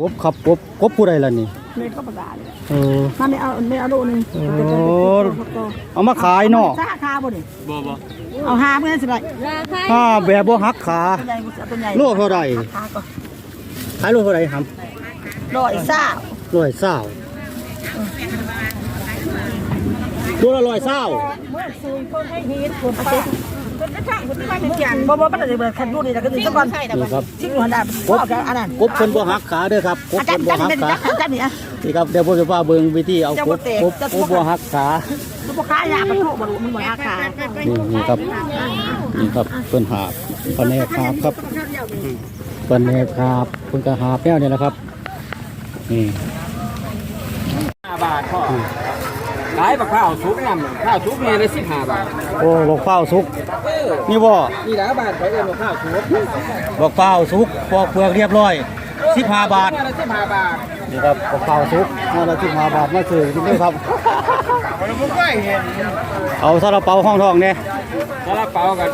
กบครับกบกบผู้ใดล่ะนี่เมย์ก็ประกาศเลยเออถ้าไม่เอาไม่เอาโลนึงโอ้ เอามาขายเนาะซ่าคาบ่นี่บ่บ่เอาหาเพื่อนสิไรถ้าแบบบ่หักขา ตัวใหญ่ตัวใหญ่โลเท่าไหร่ คาก็ขายโลเท่าไหร่ครับร้อยซ่าร้อยเศร้าตัวละร้อยเศร้าเมื่อซื้อคนให้ฮีทคนป้า บ่บ่ปนอย่างบ่บ่บ่ได้เบิดคันรุ่นนี่แล้วก็สิสักก่อนนี่ครับชิ้นหัวดาบกบอันนั้นกบเพิ่นบ่หักขาเด้อครับกบอาจารเพิ่นบ่หักขานี่ครับเดี๋ยวผมจะพาเบิ่งวิธีเอากบกบกบ่บบ่หักขาลูกค้ายามันโตบ่รู้มันบ่อาคานี่ครับนี่ครับเพิ่นหาบปนแนกหาบครับปนแนกหาบเพิ่นก็หาบแนวนี่แหละครับนี่ห้าบาทพ่อ ขายบักข้าวสุกนำข้าวสุกเนี่ยได้สิบห้าบาทโอ้บอกเฝ้าวสุก เออนี่บ่นี่ละบาทไปเอ็นบักข้าวสุกบอกเฝ้าวสุกปอกเปลือกเรียบร้อย15บาทเนี่ยละสิบห้าบาทนี่ครับบอกเฝ้าวสุกมาละ15บาทมาซื้อกินด้วยครับผมก็ไม่เห็นเอาซาลาเปาห้องทองเนี่ยซาลาเปากัน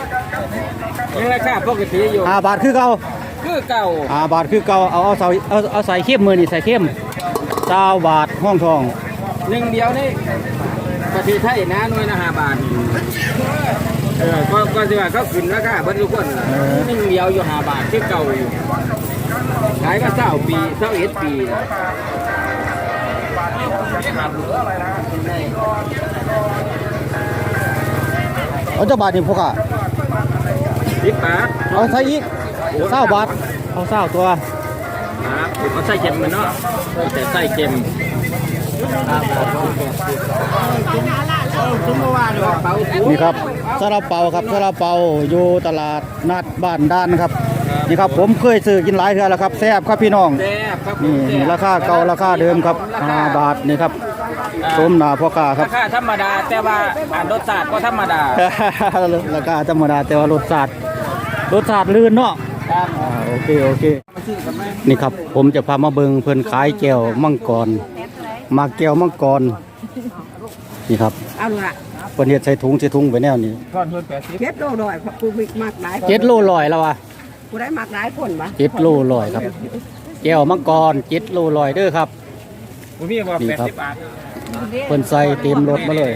ยังราคาปกติอยู่5บาทคือเก่าคือเก่า5บาทคือเก่าเอาเอาใส่เอาเอาใส่เข้มมือนี่ใส่เข้ม20บาทห้องทองหนึ่งเดียวนี่ ประเทศไทยนะหน่วยละห้าบาทเออก็ก็สิว่าเขาขึ้นราคาเบิดทุกคนหนึ่งเดียวอยู่ห้าบาทคือเก่าอยู่ขายมาเก้าปีเก้าเอ็ดปีแล้วเอาเจ้าบาทนี่พวกอะสิบบาทเอาใส่อีก20บาทเอา20ตัว ครับเขาใส่เค็มมันเนาะแต่ใส่เค็มคุณเมื่อวา นว่าเปาสูนี่ครับซาลาเปาครับซาลาเปาอยู่ตลาดนัดบ้านด้านครับนี่ครับผมเคยซื้อกินหลายเทื่อแล้วครับแซ่บครับพี่น้องแซ่บครับนี่นี่ราคาเก่าราคาเดิมครับ5บาทนี่ครับสมหนาพ่อค้าครัราบคาธรรมดาแต่ว่าอ่านรสชาติก็ธรรมดาราคาธรรมดาแต่ว่ารสชาติรสชาติลื่นเนาะครับอ่าโอเคโอเค นี่ครับผมจะพามาเบิงเพิ่นขายแก้วมังกร มาแก้วมังกรนี่ครับเอาล่ะเพิ่นเฮ็ดใส่ถุงใส่ถุงไปแนวนี้ก้อนเพิ่นแปดสิบเก็ดโลดอยผู้มีมากหลายเจ็ดโลลอยแล้ววะผู้ได้มากหลายคนบ่เจ็ดโลลอยครับแก้วมังกรเจ็ดโลลอยเด้อครับผมมีว่านี่แปดครับสิบบาทเพิ่นใส่เต็มรถมาเลย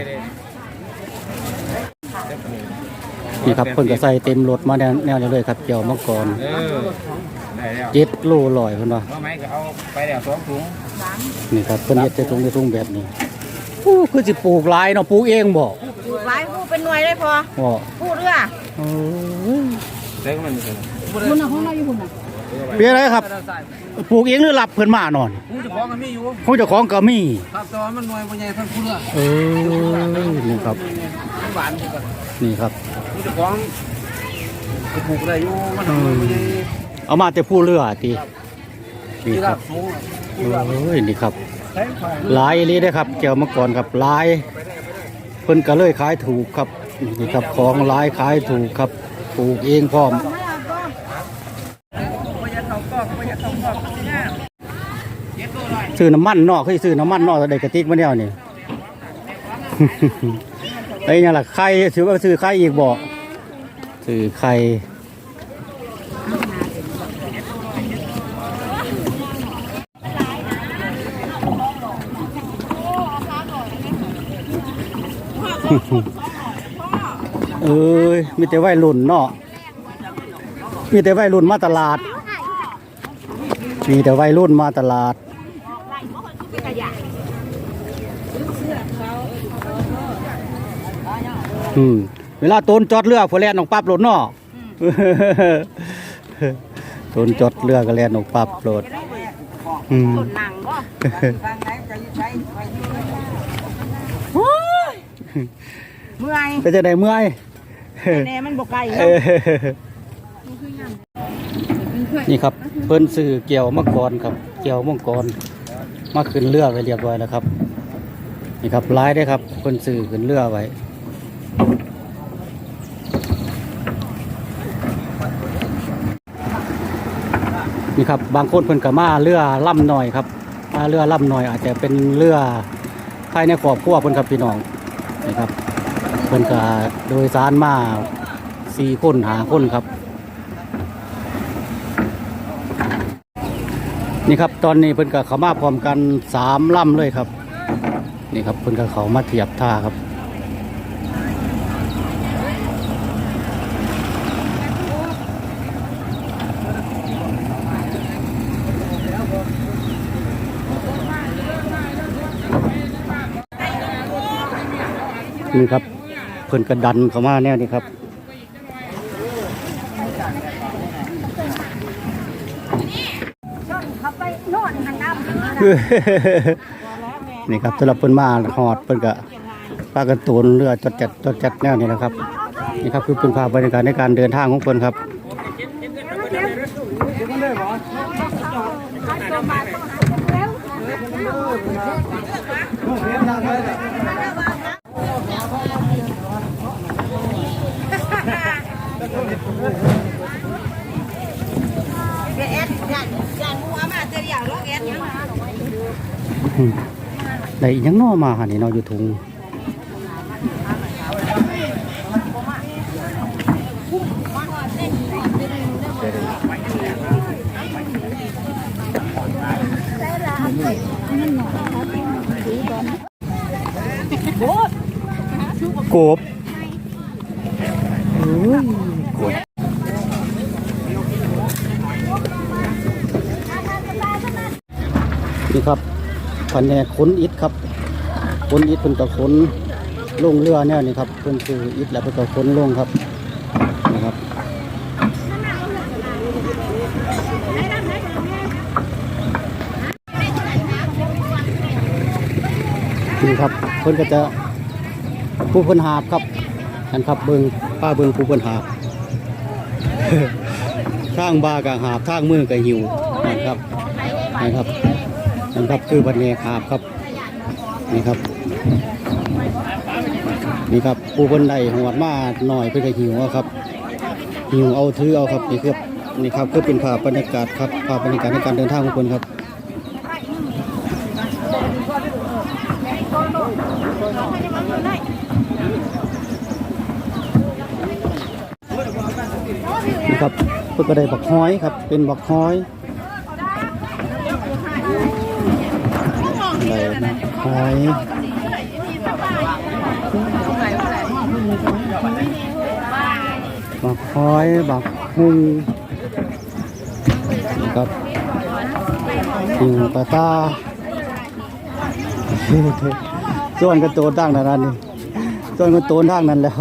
นี่ครับเพิ่นก็ใส่เต็มรถมาแนวแนวนี้เลยครับแก้วมังกรเออ ได้แล้วเจ็ดโลลอยเพิ่นว่าว่าไหมก็เอาไปแล้วสองถุงนี่ครับเพิ่นเฮ็ดใส่ถุงใส่ถุงแบบนี้อู้คือสิปลูกหลายเนาะปลูกเองบ่หลายผู้เป็นหน่วยได้พอบ่ผู้เรือเออเล็กมันเป็นคุณน่ะของเราอยู่คุณน่ะเป็นอะไรครับปลูกเองหรือรับเพิ่นมานอนผู้เจ้าของมันมีอยู่ของเจ้าของก็มีครับตอนมันหน่วยปัญญาท่านผู้เลือกเออนี่ครับมันหวานอยู่กันนี่ครับผู้เจ้าของก็ปลูกได้อยู่มันหน่วยปัญญา เอามาแต่ผู้เรือตินี่ที่ครับเอ้ยนี่ครับหลายอีหลีเด้ครับเกี่ยวมาก่อนครับหลายเพิ่นก็เลยขายถูกครับนี่ครับของหลายขายถูกครับปลูกเองพร้อมซื้อน้ำมันนอกคือซื้อน้ำมันนอกได้กระติกมาแนวนี่ไอ้ยังล่ะไข่ซื้อว่าซื้อไข่อีกบ่ซื้อไข่ เอ้ยมีแต่วัยรุ่นเนาะมีแต่วัยรุ่นมาตลาด มีแต่วัยรุ่นมาตลาดอืมเวลาต้นจอดเรือพอแล่นออกปั๊บรถเนาะต้นจอดเรือก็แล่นออกปั๊บรถอืม หนังบ่ เมื่อยก็จะได้เมื่อยแน่มันบ่ไกลเออนี่ครับเพิ่นซื้อเกี่ยวมังกรครับ เกี่ยวมังกรมาขึ้นเรือไว้เรียบร้อยแล้วครับ นี่ครับร้ายได้อครับเพิ่นซื้อขึ้นเรือไว้นี่ครับบางคนเพิ่นก็มาเรือล่ำหน่อยครับมาเรือล่ำหน่อย อาจจะเป็นเรือภายในครอบครัวเพิ่นครับพี่น้องนี่ครับ เพิ่นก็โดยสารมาสี่คนหาคนครับ นี่ครับตอนนี้เพิ่นก็เขามาพร้อมกันสามลำเลยครับ นี่ครับเพิ่นก็เขามาเทียบท่าครับนี่ครับ เพิ่นกระดันเข้ามาแนวนี้ครับเขาไปโน่นทางน้ำนี่ครับสำหรับเพิ่นมาหอดเพิ่นก็ปากันตูนเรือจดจัดจดจัดแนวนี้นะครับ นี่ครับคือเป็นภาพบรรยากาศในการเดินทางของเพิ่นครับ แอดยันยันมัวมาเตียงร้องแอดยัง ได้อีหยังน้อมาหานี่นออยู่ถุงกบโอ้ยกบนี่ครับ แผนกขนอิฐครับขนอิฐเพิ่นก็ขนลงเรือแนวนี่ครับเพิ่นคืออิฐแล้วเพิ่นก็ขนลงครับนะครับนี่ครับเพิ่นก็จะผู้เพิ่นหาบครับนั่นครับเบิงป้าเบิงผู้เพิ่นหาบทางบากะหาบทางมือกะหิวนะครับนะครับันครับคือบันเนกาบครับนี่ครับ นี่ครับผู้เพิ่นได้หวดมาหน่อยเพื่อจะหิวครับ หิวเอาถือเอาครับนี่คือนี่ครับคือเป็นภาพบรรยากาศครับภาพบรรยากาศในการเดินทางของคนครับนี่ครับเพื่อก็ได้บักฮ้อยครับ เป็นบักฮ้อย ได้บักฮ้อยบักคอยบักฮุงครับหิวปลาตาส่วนกระโตนทางนั้นนี่ส่วนกระโตนทางนั้นแล้วไ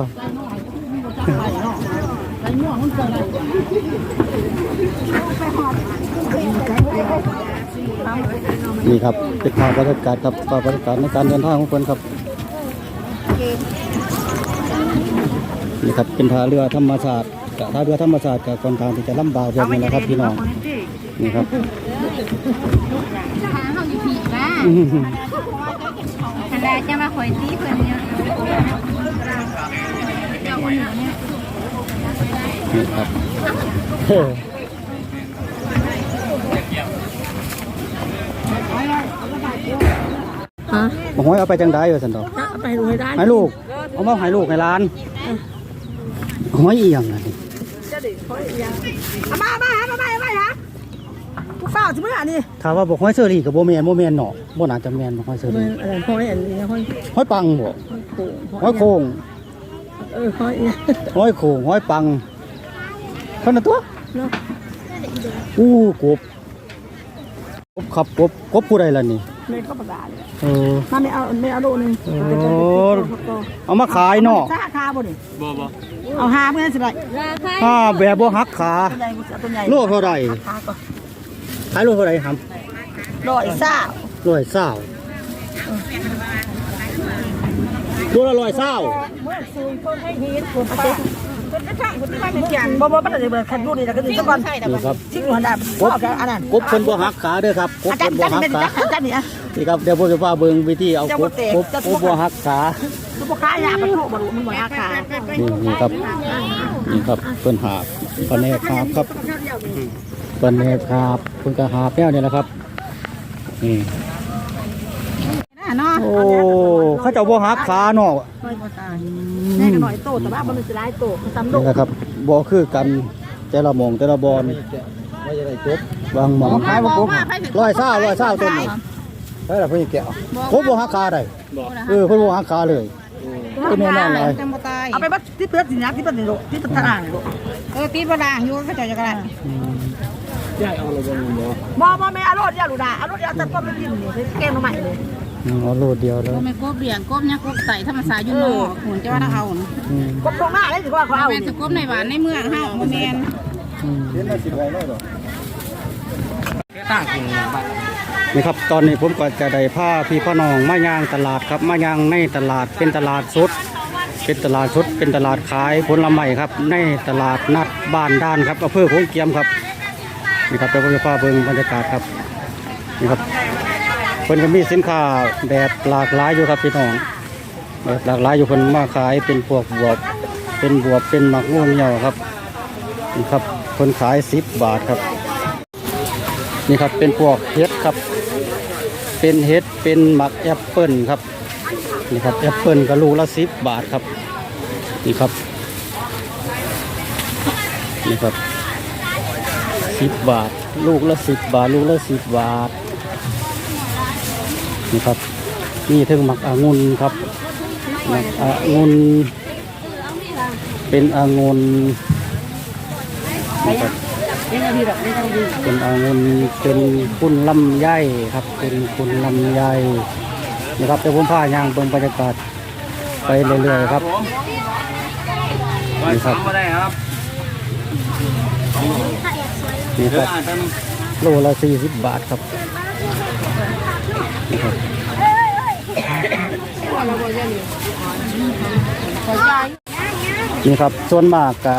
ปหอบ นี่ครับเป็นภาพบรรยากาศครับภาพบรรยากาศในการเดินทางของคนครับนี่ครับเป็นท่าเรือธรรมศาสตร์กับท่าเรือธรรมศาสตร์กับกองทางที่จะลำบากแบบนี้นะครับพี่น้องนี่ครับทางเขาอยู่ผีบ้าอื้อหือทันแรจะมาคอยตีเพื่อนเนี่ยนี่ครับ ฮ้ยฮะบอกว่าเอาไปจังได้เหรอสันดอกไปดูให้ได้ให้ลูก เอามาให้ลูกให้ร้านห้อยเอียงนะนี่มามาฮะมามามาฮะผู้ฝ้าใช่ไหมอันนี้ถ้าว่าบอกห้อยเซอรี่กับโบแมนโบแมนเนาะโบน่าจะแมนบอกห้อยเซอรี่อะไรห้อยอันนี้ห้อยห้อยปังบ่โค้งห้อยโคงเออห้อยห้อยโคงห้อยปังเท่านั้นตัวเนาะอู้กบกบครับกบกบผู้ใดล่ะนี่ ไม่ก็ประกาศเออ มาไม่เอาไม่เอาโลนึงเอามาขายเนาะค่าคาบ่นี่บ่บ่เอาหาเพื่อนสิไรราคาอ่าแบบบ่หักขา ตัวใหญ่ตัวใหญ่โลเท่าไหร่ คาก็ขายโลเท่าไหร่ครับร้อยซ่าร้อยเศร้าโลละร้อยเศร้า เมื่อซื้อคนให้ฮีทคนป้า คนกระช่างคนที่บ้านเสียงบ่บ่ปัจจุบันคันดูนี่แล้วก็ดูสักก่อนนี่ครับชิคหัวดาบพ่อแกอันนั้นกบเพิ่นบ่หักขาเด้อครับกบอาจารเพิ่ย์นบ่จันหักเป็นขาจันนี่อะ นี่ครับเดี๋ยวผมจะพาเบิ่งวิธีเอากบ่บเตะกบจะกบ่บบ่หักขาทุกค้ายาประตูบ่รู้มันบ่อาคานี่นี่ครับนี่ครับเพิ่นหาบปานแนกหาบครับปานแนกหาบเพิ่นก็หาบแนวนี่แหละครับนี่เนาะโอ้ เขาเจ้าบ่หักขาเนาะแม่ก็หน่อยโตแต่ว่าบ่มันสิหลายโตซ้ำโตนี่นะครับบ่คือกันแต่ละหมองแต่ละบอนบางหมองขายบ่ปุ๊บร้อยเศร้าร้อยเศร้าต้นนี่ใช่ล่ะเพิ่นแก้วครบบ่หักคาได้เออเพิ่นบ่หักคาเลยตัวนี้นั่นเลยจังบ่ตายเอาไปบัดที่เปลือกสินะที่ปันนี่ลูกที่ปันทางนี่ลูกเออตีบ่ด่างอยู่ก็เจ้าจะกระไรย่ายเอาเลยบ่มีบ่บ่บ่แม่อารมณ์ยาลูกดาอารมณ์ยาแต่ก็ไม่กินนี่แกงมาใหม่เลย อืมเอาโลดเดียวเลยก็ไม่กบเลี้ยงกบเนี่ยกบใส่ธรรมศาสตร์อยู่นอกหุ่นจะว่าเอาอืมกบตรงหน้าเลยสิว่าเขาเอาแม่นสกบในบ้านในเมืองเฮาบ่แม่นอืมตั้งกินบัดนี่ครับตอนนี้ผมก็จะได้พาพี่พ่อน้องมาย่างตลาดครับมาย่างในตลาดเป็นตลาดสดเป็นตลาดสดเป็นตลาดขายผลไม้ครับ ในตลาดนัดบ้านด้านครับอำเภอโขงเกียมครับนี่ครับเดี๋ยวผมจะพาเบิ่งบรรยากาศครับนี่ครับ เพิ่นก็มีสินค้าแบบหลากหลายอยู่ครับพี่น้องแบบหลากหลายอยู่เพิ่นมาขายเป็นพวกบวบ เป็นบวบเป็นหมักม่วงเหี่ยวครับนี่ครับเพิ่นขาย10บบาทครับ นี่ครับเป็นพวกเห็ดครับ เป็นเห็ดเป็นหมักแอปเปิลครับนี่ครับแอปเปิลก็ลูกละสิบบาทครับนี่ครับนี่ครับสิบบาท ลูกละสิบบาท ลูกละสิบบาท นี่ครับนี่ถึงหมักองุ่นครับมักองุ่นเป็นองุ่นนี่ครับเป็นองุ่นเป็นคุณลำไยครับ เป็นคุณลำไยนะครับเดี๋ยวผมพาย่างเบิ่งบรรยากาศไปเรื่อยๆครับร้อยสามบ่ครับนี่ครับโลละสี่สิบบาทครับ นี่ครับนี่ครับส่วนมากกะ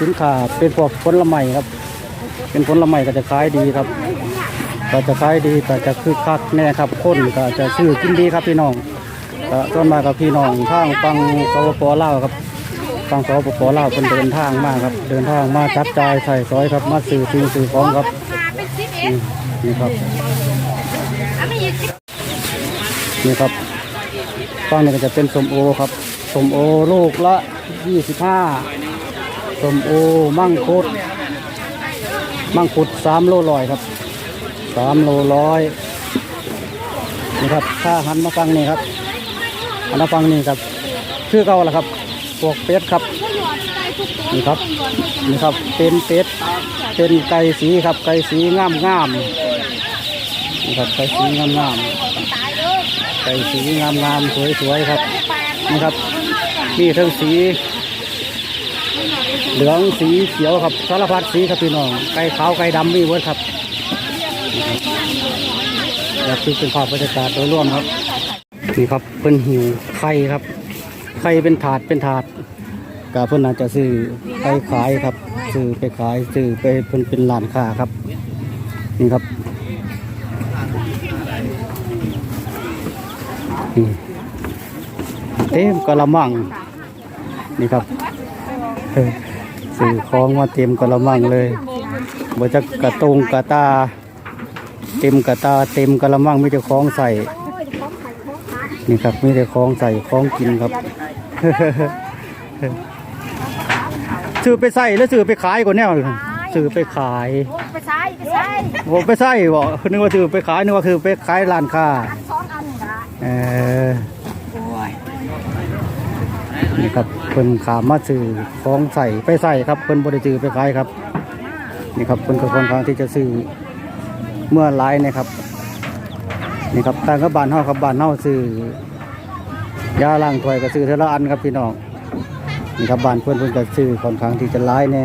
สินค้าเป็นพวกผลไม้ครับ เป็นผลไม้ก็จะขายดีครับ ก็จะขายดีก็จะคึกคักแน่ครับคนก็จะซื้อกินดีครับพี่น้องก็ส่วนมากกับพี่น้องทางฟังสปปลาวครับฟังสปปลาวเป็นเดินทางมากครับ เดินทางมาจับจ่ายใส่ซอยครับมาซื้อสิ่งซื้อของครับนี่ครับ นี่ครับฟังนี้ก็จะเป็นสมโอครับสมโอลูกละ25สมโอมั่งคุดมั่งคุด3โลลอยครับสามโลร้อยนี่ครับถ้าหันมาฟังนี่ครับหันมาฟังนี่ครับชื่อเก่าละครับพวกเป็ดครับนี่ครับนี่ครับเป็นเป็ดเป็นไก่สีครับไก่สีงามงามนี่ครับไก่สีงามงาม ไก่สีงามงามสวยสวยๆครับนี่ครับนี่ทั้งสี เหลืองสีเขียวครับสารพัดสีครับพี่น้องไก่ขาวไก่ดำมี่เวิร์ดครับอยากคือเป็นภาพบรรยากาศโดยรวมครับนี่ครับเพิ่นหิวไข่ครับไข่เป็นถาดเป็นถาดกาเพิ่นอาจจะซื้อไปขายครับซื้อไปขายซื้อไปเพิ่นเป็นร้านค้าครับนี่ครับ เต็มกระมัง นี่ครับเออซื้อของมาเต็มกระมังเลยบ่จะกระตงกระตา เต็มกระตาเต็มกระมังมีแต่ของใส่ นี่ครับมีแต่ของใส่ของกินครับซื้อไปใส่แล้วซื้อไปขายก่อนแน่เลยซื้อไปขายไปใช้ไปใช้ผมไปใส่บอกนึกว่าซื้อไปขายนึกว่าคือไปขายร้านค้าสองอันนะ เออนี่ครับเพิ่นขามาซื้อของใส่ไปใส่ครับเพิ่นบริจือไปขายครับ นี่ครับเพิ่นก็ค่อนข้างที่จะซื้อเมื่อหลายนะครับ นี่ครับต่างกับบานเฮาครับบานเฮาซื้อยาล้างถ้วยก็ซื้อเท่าละอันครับพี่น้องนี่ครับบานเพิ่นเพิ่นก็ซื้อค่อนข้างที่จะหลายแน่